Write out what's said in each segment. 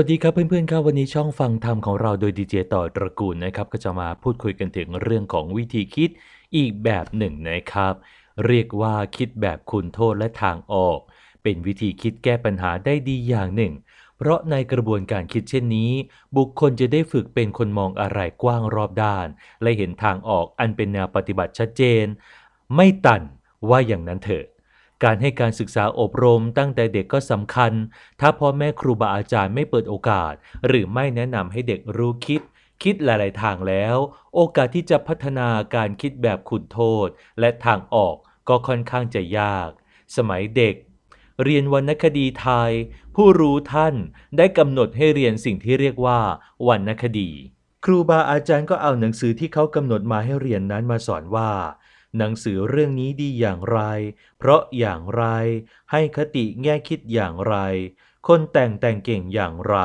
วัสดีครับเพื่อนๆครับวันนี้ช่องฟังธรรมของเราโดยดีเจต่อตระกูลนะครับก็จะมาพูดคุยกันถึงเรื่องของวิธีคิดอีกแบบหนึ่งนะครับ เรียกว่าคิดแบบคุณโทษและทางออก เป็นวิธีคิดแก้ปัญหาได้ดีอย่างหนึ่ง เพราะในกระบวนการคิดเช่นนี้ บุคคลจะได้ฝึกเป็นคนมองอะไรกว้างรอบด้าน และเห็นทางออกอันเป็นแนวปฏิบัติชัดเจน ไม่ตันว่าอย่างนั้นเถอะ การให้การศึกษาอบรมตั้งแต่เด็กก็สำคัญ ถ้าพ่อแม่ครูบาอาจารย์ไม่เปิดโอกาส หรือไม่แนะนำให้เด็กรู้คิด คิดหลาย ๆ ทางแล้ว โอกาสที่จะพัฒนาการคิดแบบขุนโทษ และทางออกก็ค่อนข้างจะยาก สมัยเด็ก เรียนวรรณคดีไทย ผู้รู้ท่านได้กำหนดให้เรียนสิ่งที่เรียกว่าวรรณคดี ครูบาอาจารย์ก็เอาหนังสือที่เขากำหนดมาให้เรียนนั้นมาสอนว่า หนังสือเรื่องนี้ดีอย่างไร เพราะอย่างไร ให้คติแง่คิดอย่างไร คนแต่งแต่งเก่งอย่างไร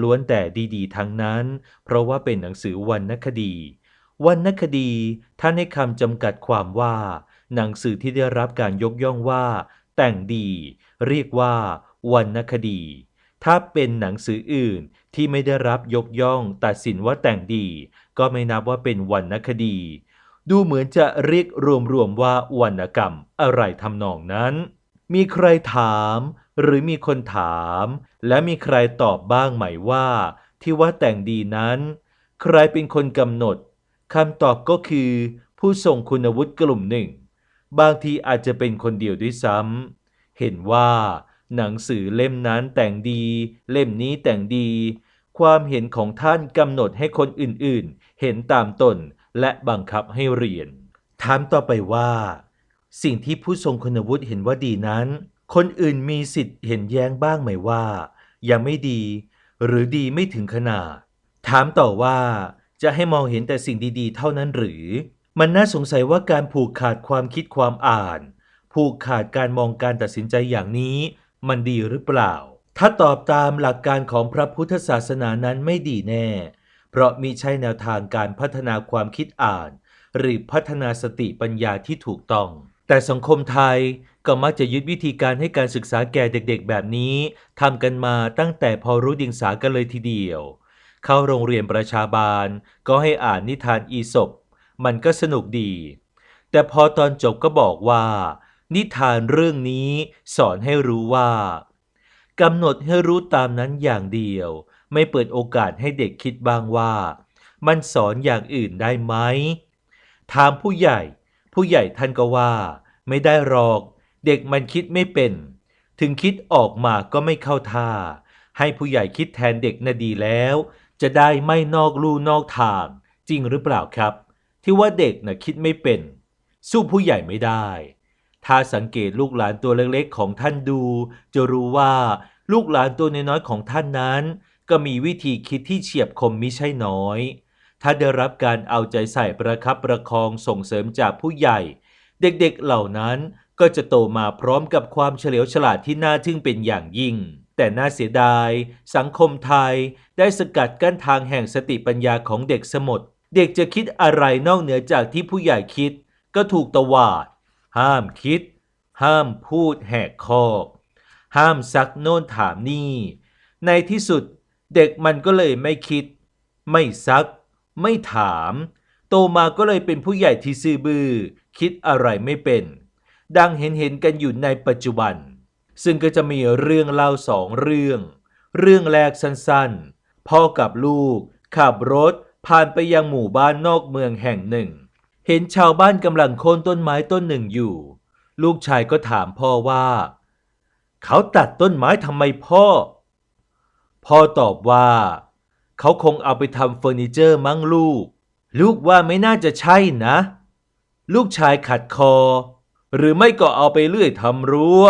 ล้วนแต่ดีๆ ทั้งนั้น เพราะว่าเป็นหนังสือวรรณคดี วรรณคดีท่านให้คำจำกัดความว่า หนังสือที่ได้รับการยกย่องว่า แต่งดี เรียกว่าวรรณคดี ถ้าเป็นหนังสืออื่นที่ไม่ได้รับยกย่อง ตัดสินว่าแต่งดี ก็ไม่นับว่าเป็นวรรณคดี ดูเหมือนจะเรียกรวมๆว่าวรรณกรรมอะไรทำนองนั้น มีใครถาม หรือมีคนถาม และมีใครตอบบ้างไหมว่า ที่ว่าแต่งดีนั้น ใครเป็นคนกำหนดคำตอบก็คือ ผู้ทรงคุณวุฒิกลุ่มหนึ่ง บางทีอาจจะเป็นคนเดียวด้วยซ้ำเห็นว่า หนังสือเล่มนั้นแต่งดี เล่มนี้แต่งดี ความเห็นของท่านกำหนดให้คนอื่นๆ เห็นตามตน และบังคับให้เรียน ถามต่อไปว่า สิ่งที่ผู้ทรงคุณวุฒิเห็นว่าดีนั้น คนอื่นมีสิทธิ์เห็นแย้งบ้างไหมว่า ยังไม่ดี หรือดีไม่ถึงขนาด ถามต่อว่าจะให้มองเห็นแต่สิ่งดีๆ เท่านั้นหรือ มันน่าสงสัยว่าการผูกขาดความคิดความอ่าน ผูกขาดการมองการตัดสินใจอย่างนี้ มันดีหรือเปล่า ถ้าตอบตามหลักการของพระพุทธศาสนานั้นไม่ดีแน่ เพราะมิใช่แนวทางการพัฒนาความคิดอ่าน หรือพัฒนาสติปัญญาที่ถูกต้อง แต่สังคมไทยก็มักจะยึดวิธีการให้การศึกษาแก่เด็กๆ แบบนี้ทำกันมาตั้งแต่พอรู้ดิงสากันเลยทีเดียว เข้าโรงเรียนประชาบาล ก็ให้อ่านนิทานอีสปมันก็สนุกดี แต่พอตอนจบก็บอกว่า นิทานเรื่องนี้สอนให้รู้ว่า กำหนดให้รู้ตามนั้นอย่างเดียว ไม่เปิดโอกาสให้เด็กคิดบ้างว่า มันสอนอย่างอื่นได้ไหม ถามผู้ใหญ่ ผู้ใหญ่ท่านก็ว่า ไม่ได้หรอก เด็กมันคิดไม่เป็น ถึงคิดออกมาก็ไม่เข้าท่า ให้ผู้ใหญ่คิดแทนเด็กน่ะดีแล้ว จะได้ไม่นอกลู่นอกทาง จริงหรือเปล่าครับ ที่ว่าเด็กน่ะคิดไม่เป็น สู้ผู้ใหญ่ไม่ได้ถ้าสังเกตลูกหลานตัวเล็กๆของท่านดู จะรู้ว่าลูกหลานตัวน้อยๆของท่านนั้น ก็มีวิธีคิดที่เฉียบคมมิใช่น้อย ถ้าได้รับการเอาใจใส่ประคับประคองส่งเสริมจากผู้ใหญ่ เด็กๆเหล่านั้นก็จะโตมาพร้อมกับความเฉลียวฉลาดที่น่าทึ่งเป็นอย่างยิ่ง แต่น่าเสียดาย สังคมไทยได้สกัดกั้นทางแห่งสติปัญญาของเด็กสมดเด็กจะคิดอะไรนอกเหนือจากที่ผู้ใหญ่คิด ก็ถูกตวาด ห้ามคิด ห้ามพูดแหกคอก ห้ามซักโน่นถามนี่ ในที่สุด เด็กมันก็เลยไม่คิด ไม่ซัก ไม่ถาม โตมาก็เลยเป็นผู้ใหญ่ที่ซื่อบือ้อคิดอะไรไม่เป็น ดังเห็นเห็นกันอยู่ในปัจจุบัน ซึ่งก็จะมีเรื่องเล่าสองเรื่อง เรื่องแรกสั้นๆ พ่อกับลูก ขับรถผ่านไปยังหมู่บ้านนอกเมืองแห่งหนึ่ง เห็นชาวบ้านกำลังโค่นต้นไม้ต้นหนึ่งอยู่ ลูกชายก็ถามพ่อว่า เขาตัดต้นไม้ทำไมพ่อ พ่อตอบว่า เขาคงเอาไปทำเฟอร์นิเจอร์มั้งลูก ลูกว่าไม่น่าจะใช่นะ ลูกชายขัดคอ หรือไม่ก็เอาไปเลื่อยทำรั้ว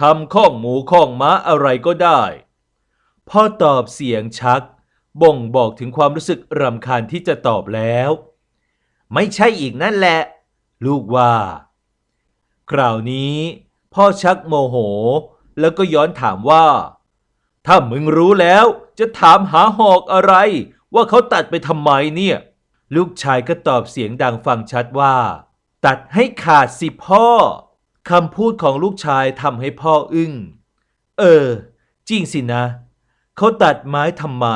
ทำข้องหมูข้องม้าอะไรก็ได้ พ่อตอบเสียงชัก บ่งบอกถึงความรู้สึกรำคาญที่จะตอบแล้ว ไม่ใช่อีกนั่นแหละ ลูกว่า คราวนี้ พ่อชักโมโห แล้วก็ย้อนถามว่า ถ้ามึงรู้แล้วจะถามหาหอกอะไร ว่าเขาตัดไปทำไมเนี่ย ลูกชายก็ตอบเสียงดังฟังชัดว่า ตัดให้ขาดสิพ่อคำพูดของลูกชายทำให้พ่ออึ้ง เออ จริงสินะ เขาตัดไม้ทำไม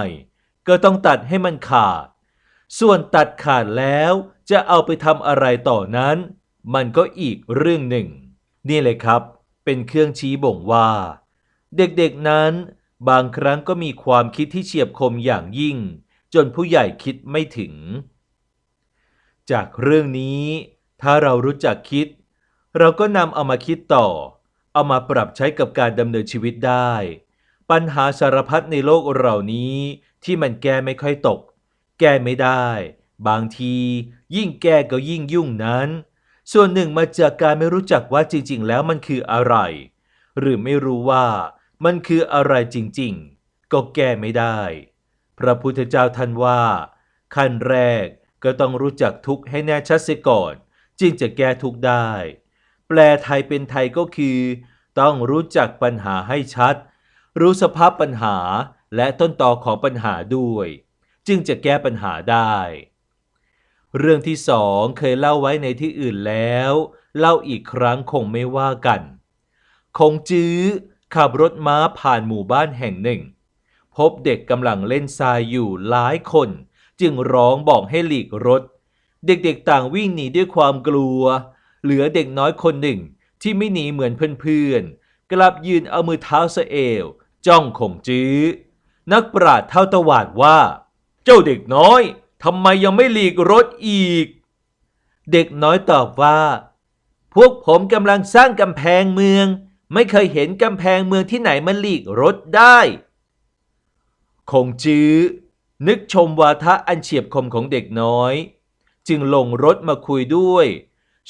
ก็ต้องตัดให้มันขาด ส่วนตัดขาดแล้วจะเอาไปทำอะไรต่อนั้น มันก็อีกเรื่องหนึ่ง นี่เลยครับ เป็นเครื่องชี้บ่งว่า เด็กๆนั้น บางครั้งก็มีความคิดที่เฉียบคมอย่างยิ่ง จนผู้ใหญ่คิดไม่ถึง จากเรื่องนี้ ถ้าเรารู้จักคิด เราก็นำเอามาคิดต่อ เอามาปรับใช้กับการดำเนินชีวิตได้ ปัญหาสารพัดในโลกเหล่านี้ที่มันแก้ไม่ค่อยตก แก้ไม่ได้ บางทียิ่งแก้ก็ยิ่งยุ่งนั้น ส่วนหนึ่งมาจากการไม่รู้จักว่าจริง ๆ แล้วมันคืออะไร หรือไม่รู้ว่า มันคืออะไรจริงๆ ก็แก้ไม่ได้ พระพุทธเจ้าท่านว่า ขั้นแรกก็ต้องรู้จักทุกข์ให้แน่ชัดเสียก่อน จึงจะแก้ทุกข์ได้ แปลไทยเป็นไทยก็คือ ต้องรู้จักปัญหาให้ชัด รู้สภาพปัญหาและต้นตอของปัญหาด้วย จึงจะแก้ปัญหาได้ เรื่องที่สองเคยเล่าไว้ในที่อื่นแล้ว เล่าอีกครั้งคงไม่ว่ากัน คงจื้อ ขับรถม้าผ่านหมู่บ้านแห่งหนึ่ง พบเด็กกำลังเล่นทรายอยู่หลายคน จึงร้องบอกให้หลีกรถ เด็กๆต่างวิ่งหนีด้วยความกลัว เหลือเด็กน้อยคนหนึ่งที่ไม่หนีเหมือนเพื่อนๆ กลับยืนเอามือเท้าสะเอว จ้องคงจื้อ นักปราดเท่าตวาดว่า เจ้าเด็กน้อยทำไมยังไม่หลีกรถอีก เด็กน้อยตอบว่า พวกผมกำลังสร้างกำแพงเมือง ไม่เคยเห็นกำแพงเมืองที่ไหนมันหลีกรถได้ คงจื้อ นึกชมวาทะอันเฉียบคมของเด็กน้อย จึงลงรถมาคุยด้วย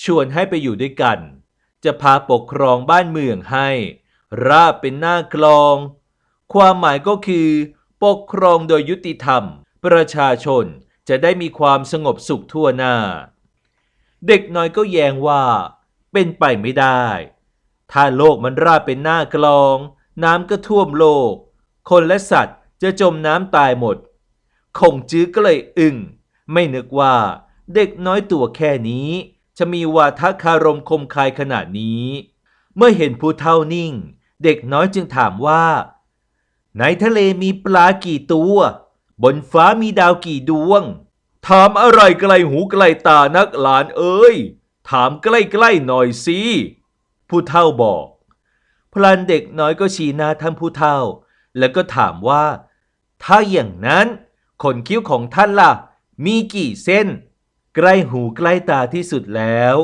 ชวนให้ไปอยู่ด้วยกัน จะพาปกครองบ้านเมืองให้ ราบเป็นหน้ากลอง ความหมายก็คือ ปกครองโดยยุติธรรม ประชาชนจะได้มีความสงบสุขทั่วหน้า เด็กน้อยก็แย้งว่า เป็นไปไม่ได้ ถ้าโลกมันราบเป็นหน้ากลอง น้ำก็ท่วมโลก คนและสัตว์จะจมน้ำตายหมด คงจื้อก็เลยอึง้งไม่นึกว่าเด็กน้อยตัวแค่นี้ จะมีวาทะคารมคมคายขนาดนี้ เมื่อเห็นผู้เท่านิ่ง เด็กน้อยจึงถามว่า ในทะเลมีปลากี่ตัว บนฟ้ามีดาวกี่ดวง ถามอะไรไกลหูไกลตานักหลานเอ้ย ถามใกล้ๆหน่อยสิ ผู้เท่าบอก พลันเด็กน้อยก็ชี้หน้าท่านผู้เท่า แล้วก็ถามว่า ถ้าอย่างนั้น ขนคิ้วของท่านล่ะ มีกี่เส้น ใกล้หูใกล้ตาที่สุดแล้ว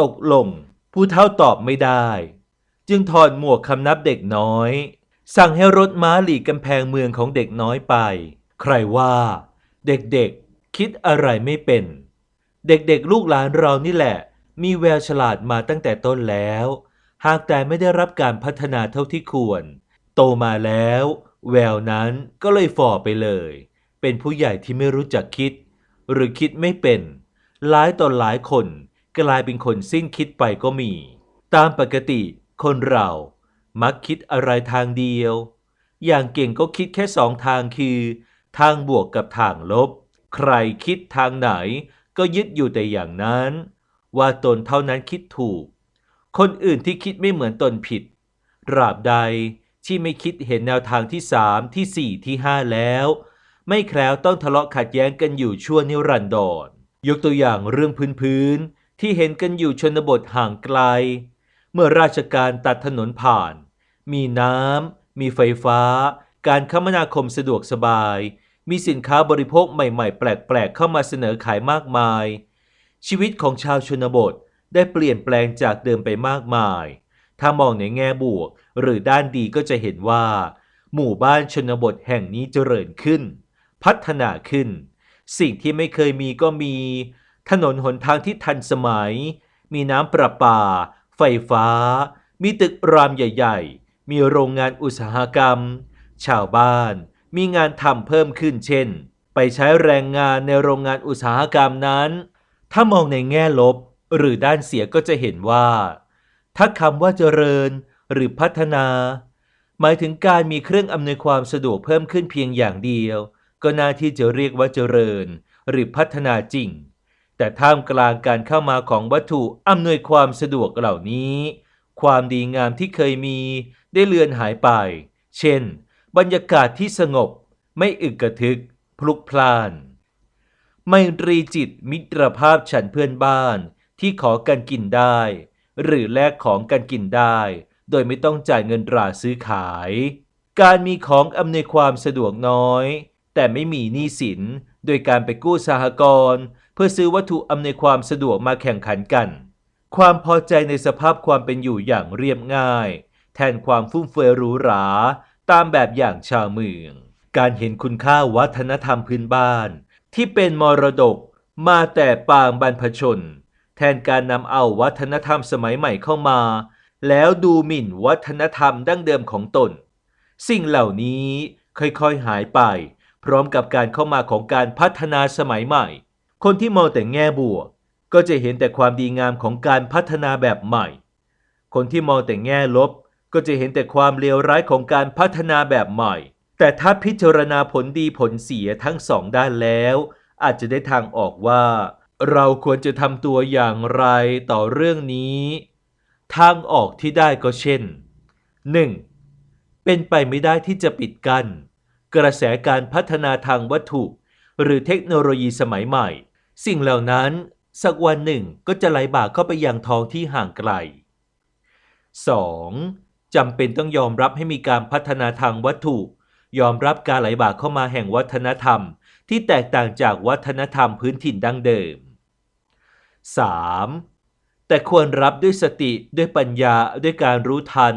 ตกลง ผู้เท่าตอบไม่ได้ จึงถอดหมวกคำนับเด็กน้อย สั่งให้รถม้าหลีกกำแพงเมืองของเด็กน้อยไป ใครว่า เด็กๆ คิดอะไรไม่เป็น เด็กๆ ลูกหลานเรานี่แหละมีแววฉลาดมาตั้งแต่ต้นแล้ว หากแต่ไม่ได้รับการพัฒนาเท่าที่ควร โตมาแล้ว แววนั้นก็เลยฝ่อไปเลย เป็นผู้ใหญ่ที่ไม่รู้จักคิด หรือคิดไม่เป็น หลายต่อหลายคนกลายเป็นคนสิ้นคิดไปก็มี ตามปกติคนเรามักคิดอะไรทางเดียว อย่างเก่งก็คิดแค่สองทางคือ ทางบวกกับทางลบ ใครคิดทางไหนก็ยึดอยู่แต่อย่างนั้น ว่าตนเท่านั้นคิดถูก คนอื่นที่คิดไม่เหมือนตนผิดตราบใดที่ไม่คิดเห็นแนวทางที่สามที่สี่ที่ห้าแล้ว ไม่แคล้วต้องทะเลาะขัดแย้งกันอยู่ชั่วนิรันดรยกตัวอย่างเรื่องพื้นๆที่เห็นกันอยู่ชนบทห่างไกล เมื่อราชการตัดถนนผ่าน มีน้ำมีไฟฟ้า การคมนาคมสะดวกสบาย มีสินค้าบริโภคใหม่ๆ แปลกๆ เข้ามาเสนอขายมากมาย ชีวิตของชาวชนบท ได้เปลี่ยนแปลงจากเดิมไปมากมาย ถ้ามองในแง่บวก หรือด้านดีก็จะเห็นว่า หมู่บ้านชนบทแห่งนี้เจริญขึ้น พัฒนาขึ้น สิ่งที่ไม่เคยมีก็มี ถนนหนทางที่ทันสมัย มีน้ำประปา ไฟฟ้า มีตึกรามใหญ่ ๆ มีโรงงานอุตสาหกรรม ชาวบ้าน มีงานทำเพิ่มขึ้นเช่น ไปใช้แรงงานในโรงงานอุตสาหกรรมนั้น ถ้ามองในแง่ลบ หรือด้านเสียก็จะเห็นว่า ถ้าคำว่าเจริญ หรือพัฒนา หมายถึงการมีเครื่องอำนวยความสะดวกเพิ่มขึ้นเพียงอย่างเดียว ก็น่าที่จะเรียกว่าเจริญ หรือพัฒนาจริง แต่ท่ามกลางการเข้ามาของวัตถุอำนวยความสะดวกเหล่านี้ ความดีงามที่เคยมีได้เลือนหายไป เช่น บรรยากาศที่สงบ ไม่อึกกระทึก พลุกพล่าน ไมตรีจิตมิตรภาพฉันเพื่อนบ้าน ที่ขอกันกินได้ หรือแลกของกันกินได้ โดยไม่ต้องจ่ายเงินตราซื้อขาย การมีของอำนวยความสะดวกน้อย แต่ไม่มีหนี้สิน โดยการไปกู้สหกรณ์เพื่อซื้อวัตถุอำนวยความสะดวกมาแข่งขันกัน ความพอใจในสภาพความเป็นอยู่อย่างเรียบง่าย แทนความฟุ่มเฟือยหรูหราตามแบบอย่างชาวเมือง การเห็นคุณค่าวัฒนธรรมพื้นบ้าน ที่เป็นมรดกมาแต่ปางบรรพชน แทนการนำเอาวัฒนธรรมสมัยใหม่เข้ามา แล้วดูหมิ่นวัฒนธรรมดั้งเดิมของตน สิ่งเหล่านี้ค่อยๆหายไป พร้อมกับการเข้ามาของการพัฒนาสมัยใหม่ คนที่มองแต่แง่บวก ก็จะเห็นแต่ความดีงามของการพัฒนาแบบใหม่ คนที่มองแต่แง่ลบ ก็จะเห็นแต่ความเลวร้ายของการพัฒนาแบบใหม่ แต่ถ้าพิจารณาผลดีผลเสียทั้งสองด้านแล้ว อาจจะได้ทางออกว่า เราควรจะทำตัวอย่างไรต่อเรื่องนี้ ทางออกที่ได้ก็เช่น 1. เป็นไปไม่ได้ที่จะปิดกัน้นกระแสการพัฒนาทางวัตถุ หรือเทคโนโลยีสมัยใหม่ สิ่งเหล่านั้นสักวันหนึ่งก็จะไหลบ่าเข้าไปยังท้องที่ห่างไกล 2. จำเป็นต้องยอมรับให้มีการพัฒนาทางวัตถุ ยอมรับการไหลบ่าเข้ามาแห่งวัฒนธรรม ที่แตกต่างจากวัฒนธรรมพื้นถิ่นดั้งเดิม 3. แต่ควรรับด้วยสติด้วยปัญญาด้วยการรู้ทัน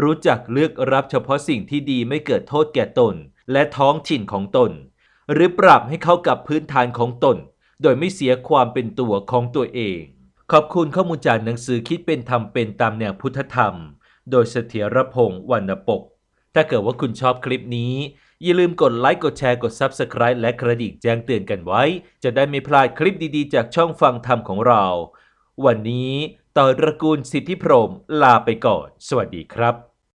รู้จักเลือกรับเฉพาะสิ่งที่ดีไม่เกิดโทษแก่ตน และท้องถิ่นของตน หรือปรับให้เข้ากับพื้นฐานของตน โดยไม่เสียความเป็นตัวของตัวเอง ขอบคุณข้อมูลจากหนังสือคิดเป็นธรรมเป็นตามแนวพุทธธรรม โดยเสถียรพงศ์วรรณปก ถ้าเกิดว่าคุณชอบคลิปนี้ อย่าลืมกดไลค์กดแชร์กด Subscribe และกระดิ่งแจ้งเตือนกันไว้ จะได้ไม่พลาดคลิปดีๆ จากช่องฟังธรรมของเรา วันนี้ต่อตระกูลสิทธิพรมลาไปก่อน สวัสดีครับ